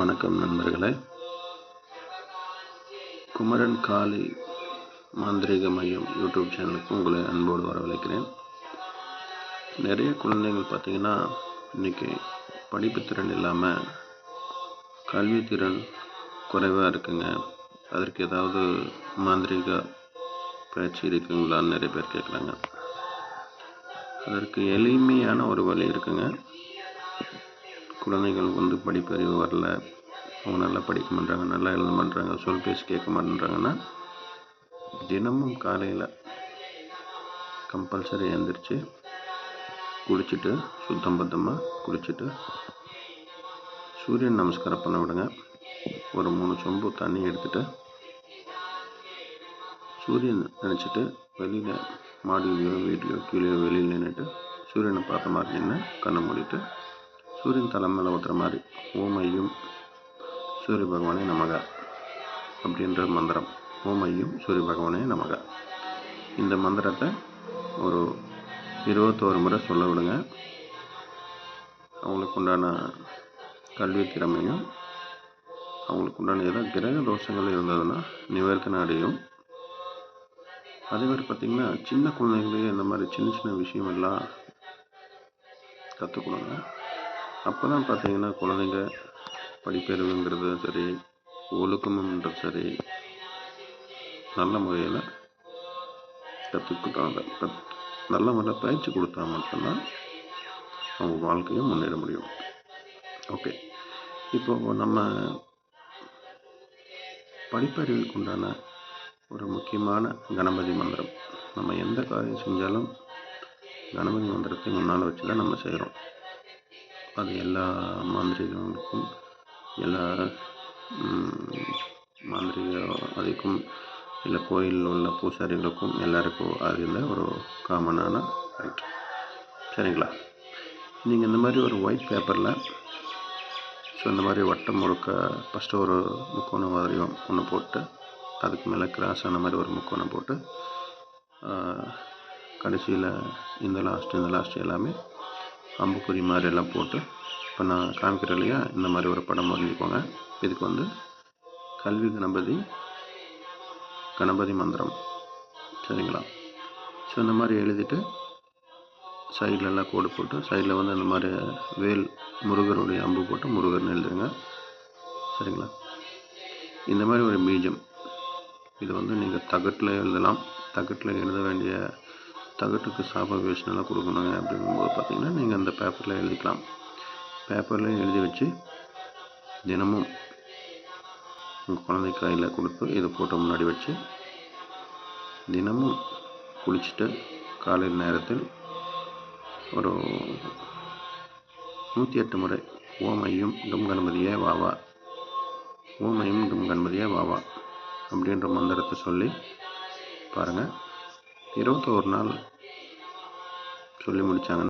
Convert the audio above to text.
வணக்கம் நண்பர்களே. குமரன் காளி மாந்திரீக மையம் யூடியூப் சேனலுக்கு உங்களை அன்போடு வரவழைக்கிறேன். நிறைய குழந்தைகள் பார்த்திங்கன்னா இன்றைக்கி படிப்பு திறன் இல்லாமல் கல்வி திறன் குறைவாக இருக்குங்க. அதற்கு ஏதாவது மாந்திரீக பயிற்சி இருக்குங்களான்னு நிறைய பேர் கேட்குறாங்க அதற்கு எளிமையான ஒரு வழி இருக்குங்க. குழந்தைகள் வந்து படிப்பறிவு வரல. அவங்க நல்லா படிக்க மாட்டாங்க நல்லா எழுத மாட்டாங்க சொல் பேசி கேட்க மாட்டேன்றாங்கன்னா தினமும் காலையில் கம்பல்சரி எழுந்திரிச்சு குளிச்சுட்டு சுத்தம் பத்தமாக குளிச்சுட்டு சூரியன் நமஸ்காரம் பண்ண விடுங்க. ஒரு மூணு சொம்பு தண்ணி எடுத்துகிட்டு சூரியன் நினச்சிட்டு வெளியில் மாடியிலையோ வீட்லையோ கீழே வெளியில் நின்றுட்டு சூரியனை பார்த்த மாதிரி நின்று கண்ணை மூடிட்டு சூரியன் தலை மேலே ஊற்றுற மாதிரி. ஓம் ஐயும் சூரிய பகவானே நமக அப்படின்ற மந்திரம். ஓம் ஐயும் சூரிய பகவானே நமக. இந்த மந்திரத்தை ஒரு இருபத்தோரு முறை சொல்ல விடுங்க. அவங்களுக்கு உண்டான கல்வி திறமையும் அவங்களுக்கு உண்டான ஏதாவது கிரக தோஷங்கள் இருந்ததுன்னா நிவர்த்தனை அடையும். அதே மாதிரி பார்த்திங்கன்னா சின்ன குழந்தைங்களே இந்த மாதிரி சின்ன சின்ன விஷயமெல்லாம் கற்றுக் கொடுங்க. அப்போ தான் பார்த்தீங்கன்னா குழந்தைங்க படிப்பறிவுங்கிறது சரி ஒழுக்கமுன்றது சரி நல்ல முறையில் கற்றுக்கிட்டாங்க கத் நல்ல முறையில் பயிற்சி கொடுத்தா மட்டும்தான் அவங்க வாழ்க்கையும் முன்னேற முடியும். ஓகே. இப்போ நம்ம படிப்பறிவுக்கு உண்டான ஒரு முக்கியமான கணபதி மந்திரம். நம்ம எந்த காரியம் செஞ்சாலும் கணபதி மந்திரத்தை முன்னால் வச்சு தான் நம்ம செய்கிறோம் அது எல்லா மாந்திரிகங்களுக்கும் எல்லா மாந்திரிக அதுக்கும் இல்லை கோயிலில் உள்ள பூசாரிகளுக்கும் எல்லாருக்கும் அறிந்த ஒரு காமனான ரைட் சரிங்களா? நீங்கள் இந்த மாதிரி ஒரு ஒயிட் பேப்பரில் ஸோ இந்த மாதிரி வட்டம் முழுக்க ஃபஸ்ட்டு ஒரு முக்கோணம் மாதிரியும் ஒன்று போட்டு அதுக்கு மேலே கிராஸ் ஆன மாதிரி ஒரு முக்கோணம் போட்டு கடைசியில் இந்த லாஸ்ட் இந்த லாஸ்ட் எல்லாமே அம்புக்குறி மாதிரி எல்லாம் போட்டு இப்போ நான் காமிக்கிறேன் இல்லையா? இந்த மாதிரி ஒரு படம் வரைஞ்சிக்கோங்க இதுக்கு வந்து கல்வி கணபதி கணபதி மந்திரம். சரிங்களா? ஸோ இந்த மாதிரி எழுதிட்டு சைட்லலாம் கோடு போட்டு சைடில் வந்து இந்த மாதிரி வேல் முருகருடைய அம்பு போட்டு முருகர்னு எழுதுங்க. சரிங்களா? இந்த மாதிரி ஒரு பீஜம் இது வந்து நீங்கள் தகட்டில் எழுதலாம். தகட்டில் எழுத வேண்டிய தகட்டுக்கு சாப வேஷனெல்லாம் கொடுக்கணுங்க அப்படிங்கும்போது பார்த்திங்கன்னா நீங்கள் அந்த பேப்பரில் எழுதிக்கலாம். பேப்பரில் எழுதி வச்சு தினமும் உங்கள் குழந்தை கையில் கொடுத்து இதை போட்டோ முன்னாடி வச்சு தினமும் குளிச்சுட்டு காலையில் நேரத்தில் ஒரு நூற்றி எட்டு முறை ஓமையும் கம் கணபதியே வாவா ஓமையும் கம் கணபதியே வாவா அப்படின்ற மந்திரத்தை சொல்லி பாருங்கள் இருபத்தோரு நாள் சொல்லி முடித்தாங்க